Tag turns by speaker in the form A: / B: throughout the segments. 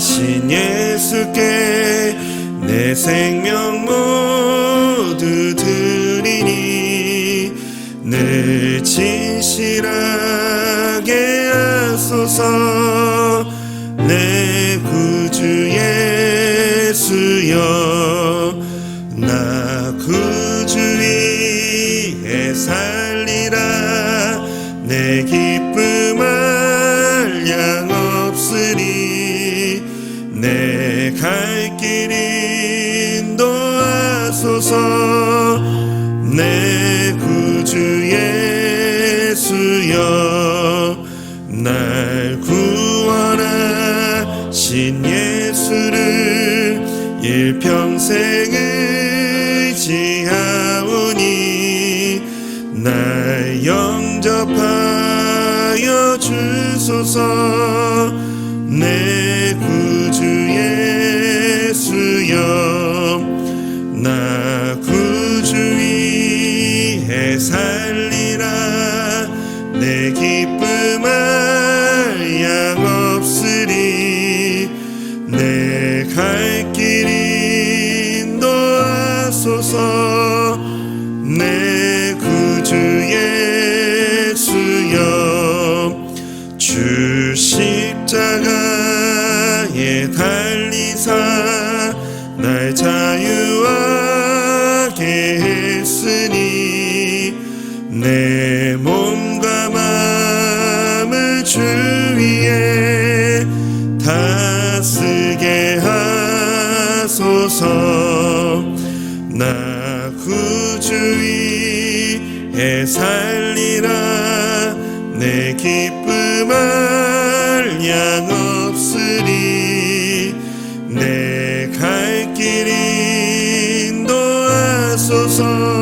A: 대속하신 예수께 내 생명 모두 드리니 늘 진실하게 하소서. 내 구주 예수여 내 구주 예수여 날 구원하신 예수를 일평생 의지하오니 날 영접하여 주소서. 내 살리라. 내 기쁨 한량 없으리. 내 갈길 인도하소서. 내 주 위에 다스게 하소서. 나 구주 위에 살리라. 내 기쁨 한량 없으리. 내 갈길 인도하소서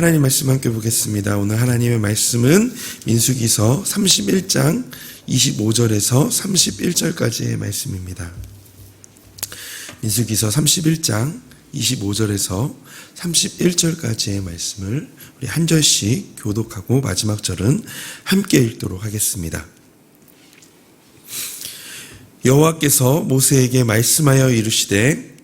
A: 하나님 말씀 함께 보겠습니다. 오늘 하나님의 말씀은 민수기서 31장 25절에서 31절까지의 말씀입니다. 민수기서 31장 25절에서 31절까지의 말씀을 우리 한 절씩 교독하고 마지막 절은 함께 읽도록 하겠습니다. 여호와께서 모세에게 말씀하여 이르시되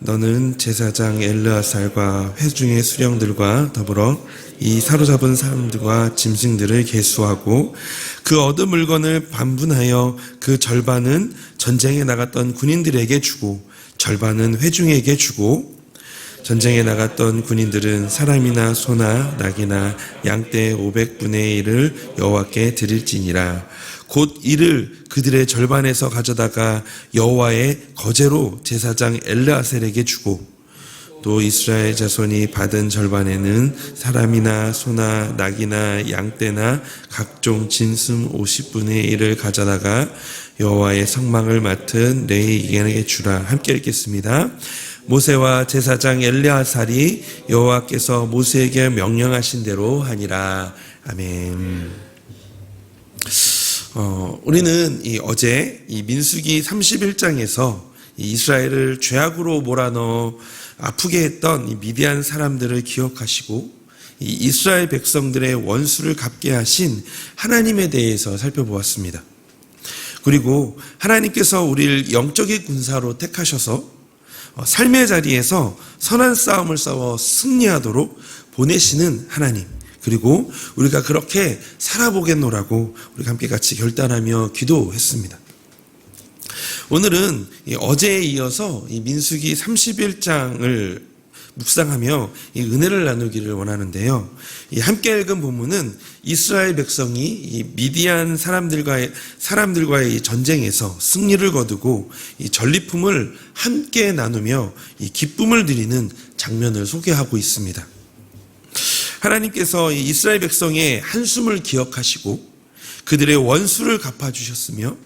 A: 너는 제사장 엘르아살과 회중의 수령들과 더불어 이 사로잡은 사람들과 짐승들을 계수하고 그 얻은 물건을 반분하여 그 절반은 전쟁에 나갔던 군인들에게 주고 절반은 회중에게 주고 전쟁에 나갔던 군인들은 사람이나 소나 낙이나 양떼 500분의 1을 여호와께 드릴지니라 곧 이를 그들의 절반에서 가져다가 여호와의 거제로 제사장 엘르아셀에게 주고 또 이스라엘 자손이 받은 절반에는 사람이나 소나 낙이나 양떼나 각종 진슴 50분의 1을 가져다가 여호와의 성막을 맡은 레이에게 주라 함께 읽겠습니다. 모세와 제사장 엘리아살이 여호와께서 모세에게 명령하신 대로 하니라. 아멘. 어, 우리는 이 어제 이 민수기 31장에서 이스라엘을 죄악으로 몰아넣어 아프게 했던 이 미디안 사람들을 기억하시고 이 이스라엘 백성들의 원수를 갚게 하신 하나님에 대해서 살펴보았습니다. 그리고 하나님께서 우리를 영적인 군사로 택하셔서 어, 삶의 자리에서 선한 싸움을 싸워 승리하도록 보내시는 하나님. 그리고 우리가 그렇게 살아보겠노라고 우리가 함께 같이 결단하며 기도했습니다. 오늘은 이 어제에 이어서 이 민수기 31장을 묵상하며 이 은혜를 나누기를 원하는데요. 이 함께 읽은 본문은 이스라엘 백성이 이 미디안 사람들과의 사람들과의 이 전쟁에서 승리를 거두고 이 전리품을 함께 나누며 이 기쁨을 드리는 장면을 소개하고 있습니다. 하나님께서 이 이스라엘 백성의 한숨을 기억하시고 그들의 원수를 갚아주셨으며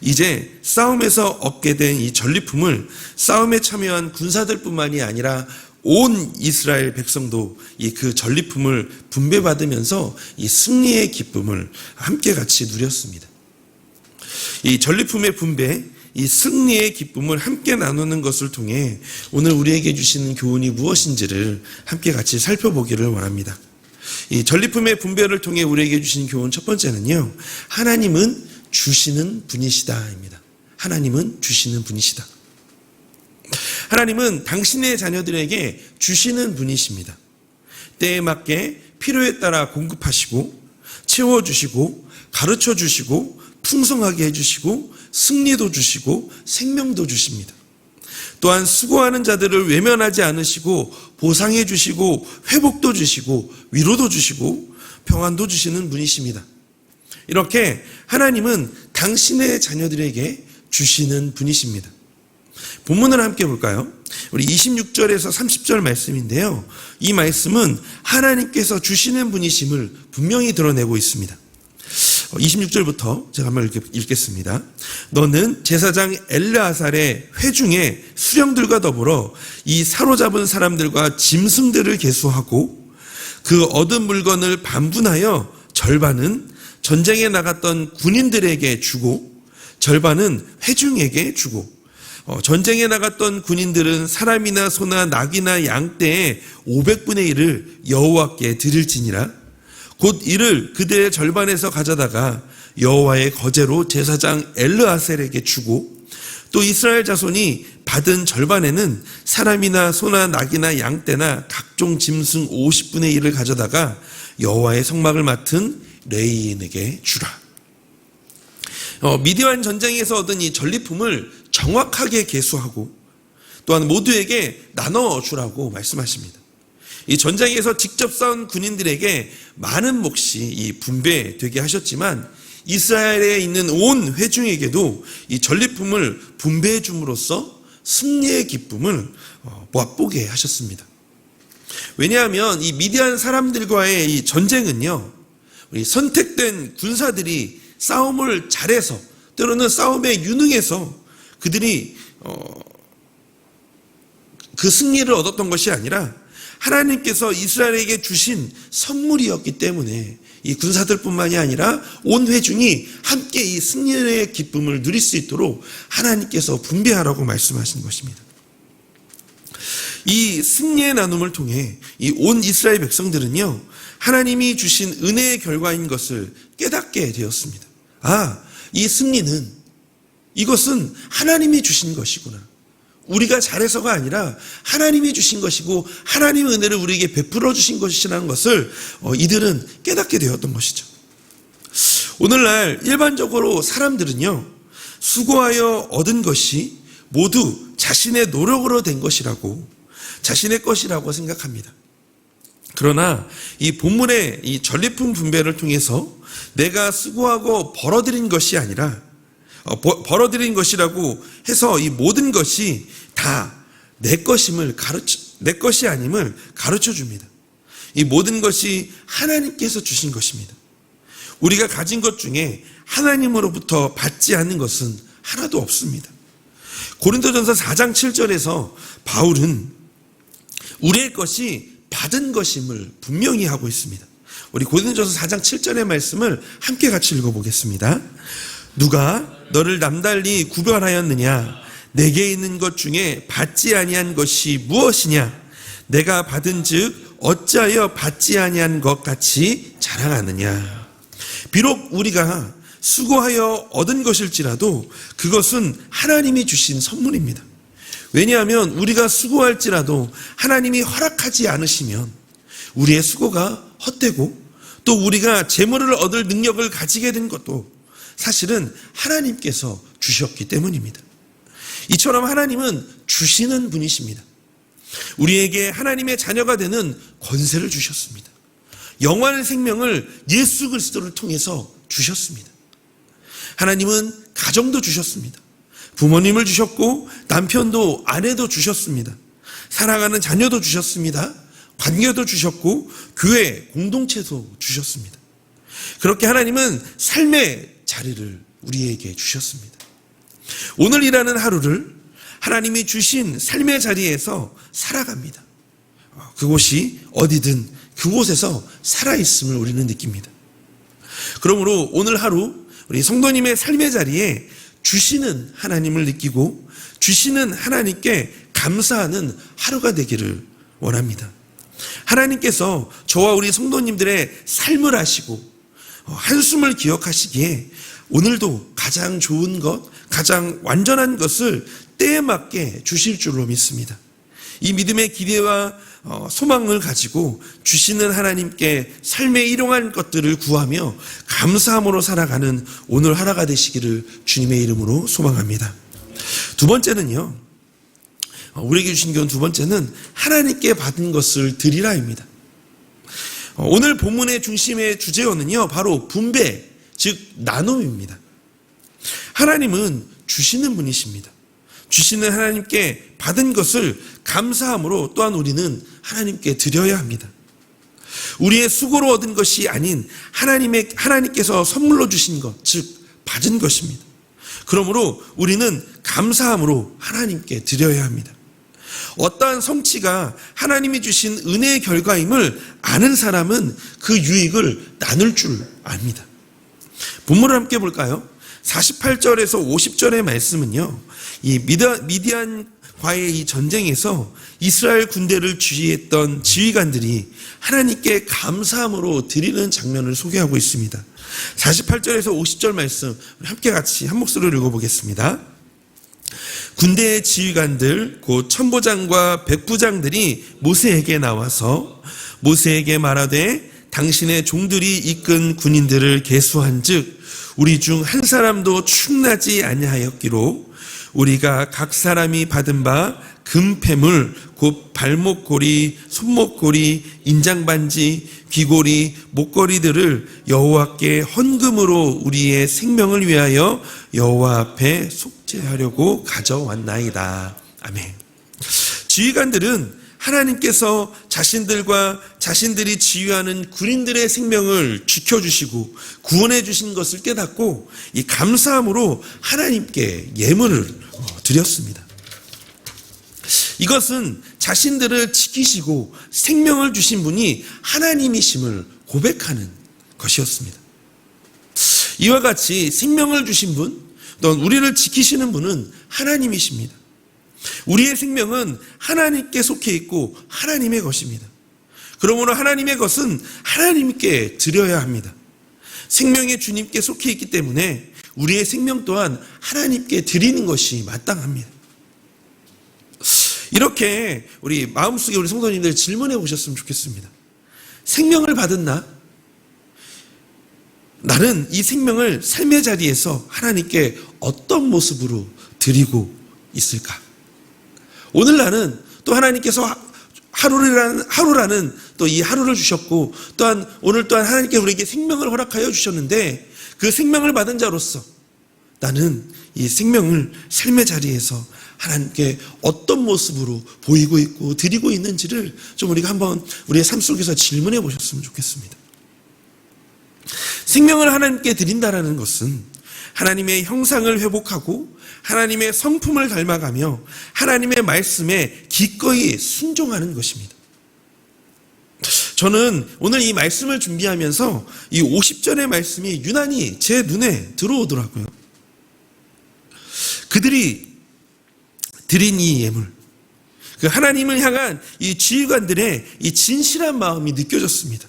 A: 이제 싸움에서 얻게 된 이 전리품을 싸움에 참여한 군사들뿐만이 아니라 온 이스라엘 백성도 이 그 전리품을 분배받으면서 이 승리의 기쁨을 함께 같이 누렸습니다. 이 전리품의 분배, 이 승리의 기쁨을 함께 나누는 것을 통해 오늘 우리에게 주시는 교훈이 무엇인지를 함께 같이 살펴보기를 원합니다. 이 전리품의 분배를 통해 우리에게 주신 교훈 첫 번째는요. 하나님은 주시는 분이시다입니다. 하나님은 주시는 분이시다. 하나님은 당신의 자녀들에게 주시는 분이십니다. 때에 맞게 필요에 따라 공급하시고 채워주시고 가르쳐 주시고 풍성하게 해주시고 승리도 주시고 생명도 주십니다. 또한 수고하는 자들을 외면하지 않으시고 보상해 주시고 회복도 주시고 위로도 주시고 평안도 주시는 분이십니다. 이렇게 하나님은 당신의 자녀들에게 주시는 분이십니다. 본문을 함께 볼까요? 우리 26절에서 30절 말씀인데요. 이 말씀은 하나님께서 주시는 분이심을 분명히 드러내고 있습니다. 26절부터 제가 한번 읽 겠습니다. 너는 제사장 엘르아살의 회중의 수령들과 더불어 이 사로잡은 사람들과 짐승들을 계수하고 그 얻은 물건을 반분하여 절반은 전쟁에 나갔던 군인들에게 주고 절반은 회중에게 주고 어, 전쟁에 나갔던 군인들은 사람이나 소나 낙이나 양떼의 500분의 1을 여호와께 드릴지니라 곧 이를 그들의 절반에서 가져다가 여호와의 거제로 제사장 엘르아셀에게 주고 또 이스라엘 자손이 받은 절반에는 사람이나 소나 낙이나 양떼나 각종 짐승 50분의 1을 가져다가 여호와의 성막을 맡은 레이인에게 주라. 어, 미디안 전쟁에서 얻은 이 전리품을 정확하게 계수하고 또한 모두에게 나눠 주라고 말씀하십니다. 이 전장에서 직접 싸운 군인들에게 많은 몫이 이 분배되게 하셨지만 이스라엘에 있는 온 회중에게도 이 전리품을 분배해 줌으로써 승리의 기쁨을 어, 맛보게 하셨습니다. 왜냐하면 이 미디안 사람들과의 이 전쟁은요, 우리 선택된 군사들이 싸움을 잘해서 때로는 싸움에 유능해서 그들이 어, 그 승리를 얻었던 것이 아니라 하나님께서 이스라엘에게 주신 선물이었기 때문에 이 군사들뿐만이 아니라 온 회중이 함께 이 승리의 기쁨을 누릴 수 있도록 하나님께서 분배하라고 말씀하신 것입니다. 이 승리의 나눔을 통해 이 온 이스라엘 백성들은요 하나님이 주신 은혜의 결과인 것을 깨닫게 되었습니다. 아, 이 승리는 이것은 하나님이 주신 것이구나. 우리가 잘해서가 아니라 하나님이 주신 것이고 하나님의 은혜를 우리에게 베풀어 주신 것이라는 것을 어, 이들은 깨닫게 되었던 것이죠. 오늘날 일반적으로 사람들은요, 수고하여 얻은 것이 모두 자신의 노력으로 된 것이라고, 자신의 것이라고 생각합니다. 그러나 이 본문의 이 전리품 분배를 통해서 내가 수고하고 벌어들인 것이 아니라 어, 벌어들인 것이라고 해서 이 모든 것이 다 내 것임을 가르쳐 내 것이 아님을 가르쳐 줍니다. 이 모든 것이 하나님께서 주신 것입니다. 우리가 가진 것 중에 하나님으로부터 받지 않는 것은 하나도 없습니다. 고린도전서 4장 7절에서 바울은 우리의 것이 받은 것임을 분명히 하고 있습니다. 우리 고린도전서 4장 7절의 말씀을 함께 같이 읽어보겠습니다. 누가 너를 남달리 구별하였느냐? 내게 있는 것 중에 받지 아니한 것이 무엇이냐? 내가 받은즉 어찌하여 받지 아니한 것 같이 자랑하느냐? 비록 우리가 수고하여 얻은 것일지라도 그것은 하나님이 주신 선물입니다. 왜냐하면 우리가 수고할지라도 하나님이 허락하지 않으시면 우리의 수고가 헛되고 또 우리가 재물을 얻을 능력을 가지게 된 것도 사실은 하나님께서 주셨기 때문입니다. 이처럼 하나님은 주시는 분이십니다. 우리에게 하나님의 자녀가 되는 권세를 주셨습니다. 영원한 생명을 예수 그리스도를 통해서 주셨습니다. 하나님은 가정도 주셨습니다. 부모님을 주셨고 남편도 아내도 주셨습니다. 사랑하는 자녀도 주셨습니다. 관계도 주셨고 교회 공동체도 주셨습니다. 그렇게 하나님은 삶의 자리를 우리에게 주셨습니다. 오늘 일하는 하루를 하나님이 주신 삶의 자리에서 살아갑니다. 어, 그곳이 어디든 그곳에서 살아있음을 우리는 느낍니다. 그러므로 오늘 하루 우리 성도님의 삶의 자리에 주시는 하나님을 느끼고 주시는 하나님께 감사하는 하루가 되기를 원합니다. 하나님께서 저와 우리 성도님들의 삶을 아시고 어, 한숨을 기억하시기에 오늘도 가장 좋은 것, 가장 완전한 것을 때에 맞게 주실 줄로 믿습니다. 이 믿음의 기대와 어, 소망을 가지고 주시는 하나님께 삶의 일용할 것들을 구하며 감사함으로 살아가는 오늘 하루가 되시기를 주님의 이름으로 소망합니다. 두 번째는요, 어, 우리에게 주신 교훈 두 번째는 하나님께 받은 것을 드리라입니다. 어, 오늘 본문의 중심의 주제어는요, 바로 분배, 즉, 나눔입니다. 하나님은 주시는 분이십니다. 주시는 하나님께 받은 것을 감사함으로 또한 우리는 하나님께 드려야 합니다. 우리의 수고로 얻은 것이 아닌 하나님의, 하나님께서 선물로 주신 것, 즉, 받은 것입니다. 그러므로 우리는 감사함으로 하나님께 드려야 합니다. 어떠한 성취가 하나님이 주신 은혜의 결과임을 아는 사람은 그 유익을 나눌 줄 압니다. 본문을 함께 볼까요? 48절에서 50절의 말씀은요, 이 미디안과의 이 전쟁에서 이스라엘 군대를 지휘했던 지휘관들이 하나님께 감사함으로 드리는 장면을 소개하고 있습니다. 48절에서 50절 말씀, 함께 같이 한 목소리로 읽어보겠습니다. 군대의 지휘관들, 곧 천부장과 백부장들이 모세에게 나와서 모세에게 말하되 당신의 종들이 이끈 군인들을 계수한즉 우리 중 한 사람도 충나지 아니하였기로 우리가 각 사람이 받은 바 금패물 곧 발목고리, 손목고리, 인장반지, 귀고리, 목걸이들을 여호와께 헌금으로 우리의 생명을 위하여 여호와 앞에 속 죄하려고 가져왔나이다. 아멘. 지휘관들은 하나님께서 자신들과 자신들이 지휘하는 군인들의 생명을 지켜주시고 구원해 주신 것을 깨닫고 이 감사함으로 하나님께 예물을 드렸습니다. 이것은 자신들을 지키시고 생명을 주신 분이 하나님이심을 고백하는 것이었습니다. 이와 같이 생명을 주신 분, 또 우리를 지키시는 분은 하나님이십니다. 우리의 생명은 하나님께 속해 있고 하나님의 것입니다. 그러므로 하나님의 것은 하나님께 드려야 합니다. 생명의 주님께 속해 있기 때문에 우리의 생명 또한 하나님께 드리는 것이 마땅합니다. 이렇게 우리 마음속에 우리 성도님들 질문해 보셨으면 좋겠습니다. 생명을 받은 나, 나는 이 생명을 삶의 자리에서 하나님께 어떤 모습으로 드리고 있을까? 오늘 나는 또 하나님께서 하루라는, 하루라는 또 이 하루를 주셨고 또한 오늘 또한 하나님께 우리에게 생명을 허락하여 주셨는데 그 생명을 받은 자로서 나는 이 생명을 삶의 자리에서 하나님께 어떤 모습으로 보이고 있고 드리고 있는지를 좀 우리가 한번 우리의 삶 속에서 질문해 보셨으면 좋겠습니다. 생명을 하나님께 드린다라는 것은 하나님의 형상을 회복하고 하나님의 성품을 닮아가며 하나님의 말씀에 기꺼이 순종하는 것입니다. 저는 오늘 이 말씀을 준비하면서 이 50절의 말씀이 유난히 제 눈에 들어오더라고요. 그들이 드린 이 예물, 그 하나님을 향한 이 지휘관들의 이 진실한 마음이 느껴졌습니다.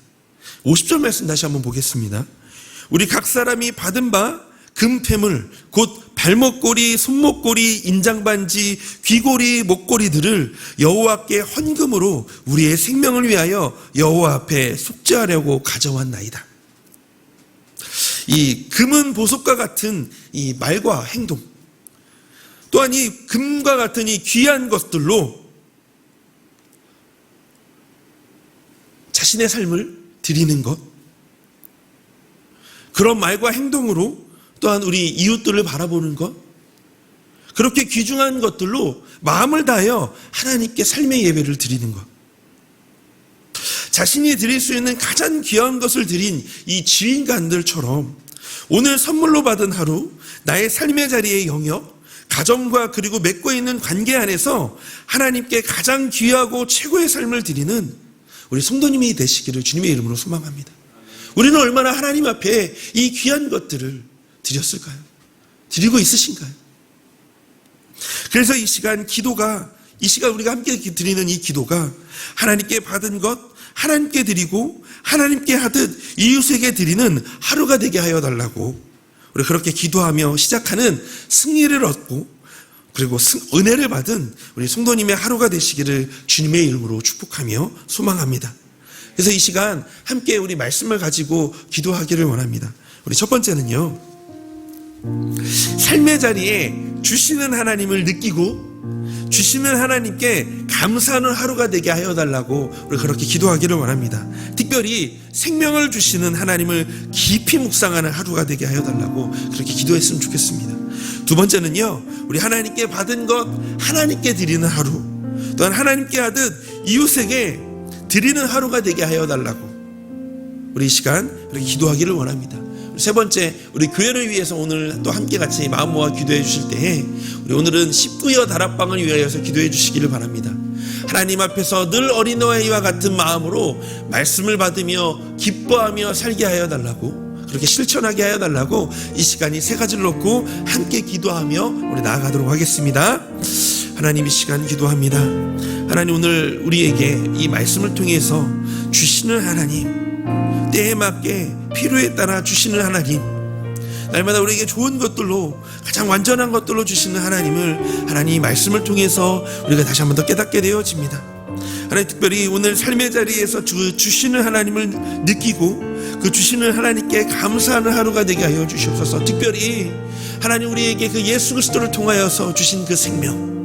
A: 50절 말씀 다시 한번 보겠습니다. 우리 각 사람이 받은 바 금패물 곧 발목고리, 손목고리, 인장반지, 귀고리, 목고리들을 여호와께 헌금으로 우리의 생명을 위하여 여호와 앞에 속죄하려고 가져왔나이다. 이 금은 보석과 같은 이 말과 행동, 또한 이 금과 같은 이 귀한 것들로 자신의 삶을 드리는 것, 그런 말과 행동으로 또한 우리 이웃들을 바라보는 것, 그렇게 귀중한 것들로 마음을 다하여 하나님께 삶의 예배를 드리는 것. 자신이 드릴 수 있는 가장 귀한 것을 드린 이 지인간들처럼 오늘 선물로 받은 하루, 나의 삶의 자리의 영역, 가정과 그리고 맺고 있는 관계 안에서 하나님께 가장 귀하고 최고의 삶을 드리는 우리 성도님이 되시기를 주님의 이름으로 소망합니다. 우리는 얼마나 하나님 앞에 이 귀한 것들을 드렸을까요? 드리고 있으신가요? 그래서 이 시간 기도가 이 시간 우리가 함께 드리는 이 기도가 하나님께 받은 것 하나님께 드리고 하나님께 하듯 이웃에게 드리는 하루가 되게 하여 달라고 우리 그렇게 기도하며 시작하는 승리를 얻고 그리고 승- 은혜를 받은 우리 성도님의 하루가 되시기를 주님의 이름으로 축복하며 소망합니다. 그래서 이 시간 함께 우리 말씀을 가지고 기도하기를 원합니다. 우리 첫 번째는요. 삶의 자리에 주시는 하나님을 느끼고 주시는 하나님께 감사하는 하루가 되게 하여 달라고 우리 그렇게 기도하기를 원합니다. 특별히 생명을 주시는 하나님을 깊이 묵상하는 하루가 되게 하여 달라고 그렇게 기도했으면 좋겠습니다. 두 번째는요. 우리 하나님께 받은 것 하나님께 드리는 하루. 또한 하나님께 하듯 이웃에게 드리는 하루가 되게 하여 달라고 우리 이 시간 그렇게 기도하기를 원합니다. 세 번째, 우리 교회를 위해서 오늘 또 함께 같이 마음 모아 기도해 주실 때에 우리 오늘은 19여 다락방을 위하여서 기도해 주시기를 바랍니다. 하나님 앞에서 늘 어린아이와 같은 마음으로 말씀을 받으며 기뻐하며 살게 하여 달라고 그렇게 실천하게 하여 달라고 이 시간이 세 가지를 놓고 함께 기도하며 우리 나아가도록 하겠습니다. 하나님 이 시간 기도합니다. 하나님 오늘 우리에게 이 말씀을 통해서 주시는 하나님 때에 맞게 필요에 따라 주시는 하나님 날마다 우리에게 좋은 것들로 가장 완전한 것들로 주시는 하나님을 하나님 말씀을 통해서 우리가 다시 한 번 더 깨닫게 되어집니다. 하나님 특별히 오늘 삶의 자리에서 주, 주시는 하나님을 느끼고 그 주시는 하나님께 감사하는 하루가 되게 하여 주시옵소서. 특별히 하나님 우리에게 그 예수 그리스도를 통하여서 주신 그 생명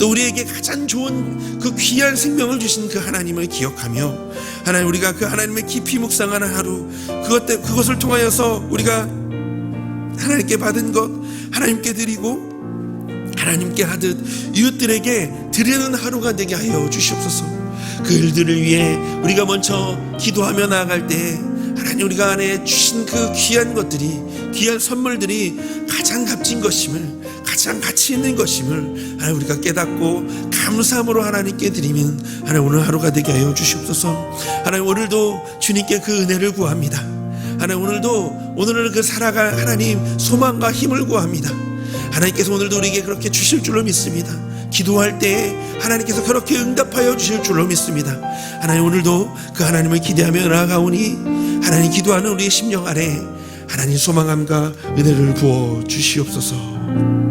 A: 또 우리에게 가장 좋은 그 귀한 생명을 주신 그 하나님을 기억하며 하나님 우리가 그 하나님의 깊이 묵상하는 하루 그것 때 그것을 통하여서 우리가 하나님께 받은 것 하나님께 드리고 하나님께 하듯 이웃들에게 드리는 하루가 되게 하여 주시옵소서. 그 일들을 위해 우리가 먼저 기도하며 나아갈 때 하나님 우리가 안에 주신 그 귀한 것들이 귀한 선물들이 가장 값진 것임을 가장 가치 있는 것임을 하나님 우리가 깨닫고 감사함으로 하나님께 드리면 하나님 오늘 하루가 되게 하여 주시옵소서. 하나님 오늘도 주님께 그 은혜를 구합니다. 하나님 오늘도 오늘을 그 살아갈 하나님 소망과 힘을 구합니다. 하나님께서 오늘도 우리에게 그렇게 주실 줄로 믿습니다. 기도할 때 하나님께서 그렇게 응답하여 주실 줄로 믿습니다. 하나님 오늘도 그 하나님을 기대하며 나아가오니 하나님 기도하는 우리의 심령 아래 하나님 소망함과 은혜를 부어 주시옵소서.